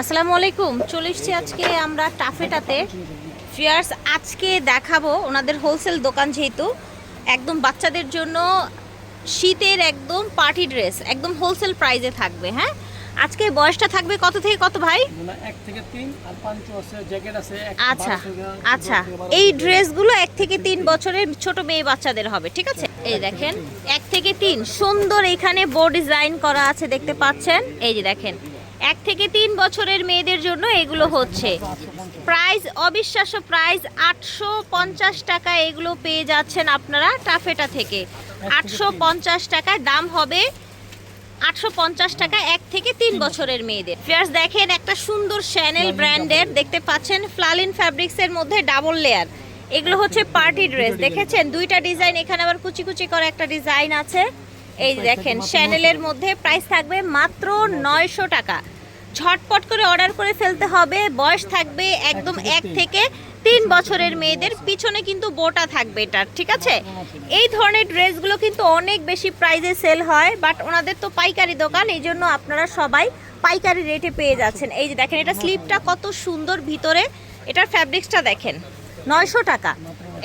আসসালামু আলাইকুম চলে এসছি আজকে আমরা টাফেটাতে। ফিয়ার্স আজকে দেখাবো ওনাদের হোলসেল দোকান যেহেতু একদম বাচ্চাদের জন্য শীতের একদম পার্টি ড্রেস একদম হোলসেল প্রাইজে থাকবে হ্যাঁ? আজকে বয়সটা থাকবে কত থেকে কত ভাই? আচ্ছা আচ্ছা। এই ড্রেসগুলো এক থেকে তিন বছরের ছোট মেয়ে বাচ্চাদের হবে ঠিক আছে? এই দেখেন এক থেকে তিন সুন্দর এখানে বোর্ড ডিজাইন করা আছে দেখতে পাচ্ছেন? এই যে দেখেন এক থেকে তিন বছরের মেয়েদের জন্য এগুলো হচ্ছে। প্রাইস, অবিশ্বাস্য প্রাইস, আটশো পঞ্চাশ টাকা এগুলো পেয়ে যাচ্ছেন আপনারা টাফেটা থেকে। আটশো পঞ্চাশ টাকায় দাম হবে আটশো পঞ্চাশ টাকা এক থেকে তিন বছরের মেয়েদের। ফিয়ার্স দেখেন একটা সুন্দর শ্যানেল ব্র্যান্ডের দেখতে পাচ্ছেন ফ্লালিন ফ্যাব্রিক্সের মধ্যে ডাবল লেয়ার এগুলো হচ্ছে পার্টি ড্রেস দেখেছেন? দুইটা ডিজাইন এখানে আবার কুচি কুচি করে একটা ডিজাইন আছে। এই দেখেন শ্যানেলের মধ্যে প্রাইস থাকবে মাত্র নয়শো টাকা। ঝটপট করে অর্ডার করে ফেলতে হবে। বয়স থাকবে একদম এক থেকে তিন বছরের মেয়েদের। পিছনে কিন্তু বোটা থাকবে এটার ঠিক আছে? এই ধরনের ড্রেসগুলো কিন্তু অনেক বেশি প্রাইজে সেল হয় বাট ওনাদের তো পাইকারি দোকান এই জন্য আপনারা সবাই পাইকারি রেটে পেয়ে যাচ্ছেন। এই যে দেখেন এটা স্লিপটা কত সুন্দর ভিতরে। এটার ফ্যাব্রিক্সটা দেখেন নয়শো টাকা।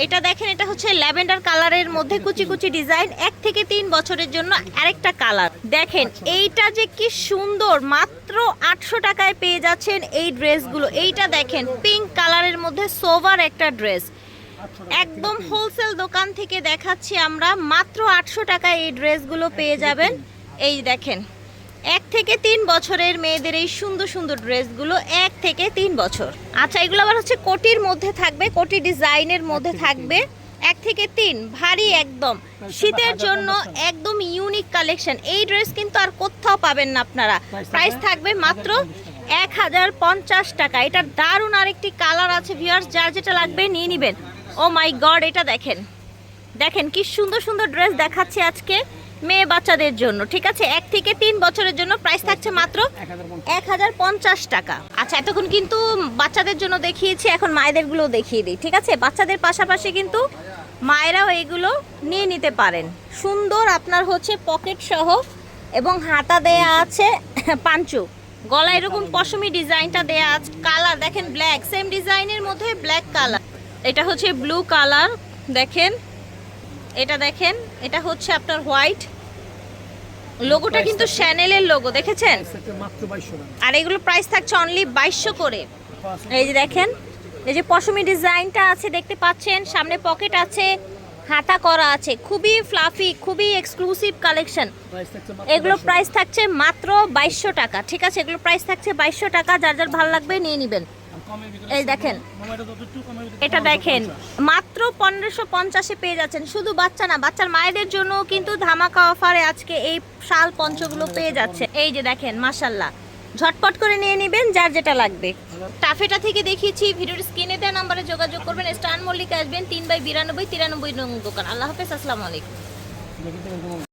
এটা দেখেন এটা হচ্ছে ল্যাভেন্ডার কালারের মধ্যে কুচি কুচি ডিজাইন এক থেকে তিন বছরের জন্য আরেকটা কালার। দেখেন এইটা যে কি সুন্দর মাত্র আটশো টাকায় পেয়ে যাচ্ছেন এই ড্রেসগুলো। এইটা দেখেন পিঙ্ক কালারের মধ্যে সোভার একটা ড্রেস। একদম হোলসেল দোকান থেকে দেখাচ্ছি আমরা মাত্র আটশো টাকায় এই ড্রেসগুলো পেয়ে যাবেন। এই দেখেন এক থেকে তিন বছরের মেয়েদের এই সুন্দর সুন্দর ড্রেসগুলো এক থেকে তিন বছর। আচ্ছা এগুলো আবার হচ্ছে কোটির মধ্যে থাকবে কোটি ডিজাইনের মধ্যে থাকবে। এক থেকে তিন ভারী একদম। শীতের জন্য একদম ইউনিক কালেকশন এই ড্রেস কিন্তু আর কোথাও পাবেন না আপনারা। প্রাইস থাকবে মাত্র এক হাজার পঞ্চাশ টাকা। এটা দারুণ আরেকটি কালার আছে ভিউয়ার্স যার যেটা লাগবে নিয়ে নেবেন। ও মাই গড এটা দেখেন। দেখেন কি সুন্দর সুন্দর ড্রেস দেখাচ্ছে আজকে। মেয়ে বাচ্চাদের জন্য, ঠিক আছে? এক থেকে তিন বছরের জন্য প্রাইস থাকছে মাত্র এক হাজার পঞ্চাশ। টাকা। আচ্ছা এতক্ষণ কিন্তু বাচ্চাদের জন্য দেখিয়েছি, এখন মায়েদেরগুলো দেখিয়ে দিই, ঠিক আছে? বাচ্চাদের পাশাপাশি কিন্তু মায়েরাও এগুলো নিয়ে নিতে পারেন। সুন্দর আপনার হচ্ছে পকেট সহ এবং হাতা দেয়া আছে, পাঞ্চু। গলা এরকম পশমি ডিজাইনটা দেয়া আছে কালার দেখেন ব্ল্যাক সেম ডিজাইনের মধ্যে ব্ল্যাক কালার এটা হচ্ছে ব্লু কালার দেখেন। এটা দেখেন, এটা হচ্ছে আপনার হোয়াইট লোগোটা কিন্তু শ্যানেলের লোগো দেখেছেন? আর এগুলো প্রাইস থাকছে অনলি বাইশশো করে। এই যে দেখেন এই যে পশমি ডিজাইনটা আছে দেখতে পাচ্ছেন সামনে পকেট আছে হাতা করা আছে খুবই ফ্লাফি খুবই এক্সক্লুসিভ কালেকশন এগুলো প্রাইস থাকছে মাত্র বাইশশো টাকা ঠিক আছে? এগুলো প্রাইস থাকছে বাইশশো টাকা যার যার ভালো লাগবে নিয়ে নেবেন। এই দেখেন। এটা যত একটু কমের ভিতরে এটা 1550 দেখেন মাত্র পনেরোশো পঞ্চাশে পেয়ে যাচ্ছেন। শুধু বাচ্চা না বাচ্চার মায়েদের জন্য কিন্তু ধামাকা অফারে আজকে এই শাল পঞ্চগুলো পেয়ে যাচ্ছে। এই যে দেখেন মাসাল্লাহ ঝটপট করে নিয়ে নেবেন যার যেটা লাগবে। টাফেটা থেকে দেখিয়েছি ভিডিওর স্ক্রিনে দেওয়া নাম্বারে যোগাযোগ করবেন। স্টান মল্লিক আসবেন তিন বাই বিরানব্বই তিরানব্বই নং দোকান। আল্লাহ হাফেজ আসসালামু আলাইকুম।